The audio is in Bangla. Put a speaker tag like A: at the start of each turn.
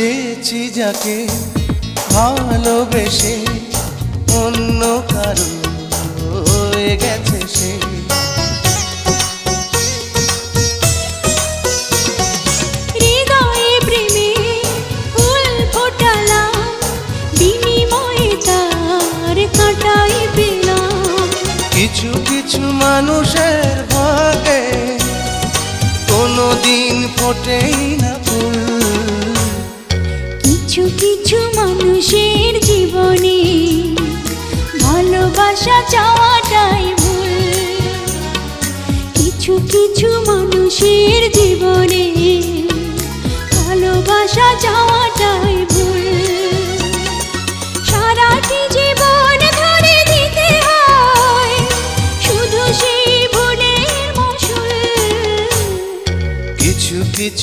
A: চেয়েছি যাকে ভালোবেসে অন্য কারও হয়ে গেছে সে।
B: হৃদয়ে প্রেমে ফুল ফোটালাম বিনিময়ে তার কাটাই পেলাম।
A: কিছু কিছু মানুষের জীবনে ভালোবাসা চাওয়াটাই ভুল।
B: কিছু কিছু মানুষের জীবনে ভালোবাসা চাওয়াটাই ভুল। সারাটি জীবন ধরে দিতে হয় শুধু সেই ভুলের মশুল। কিছু কিছু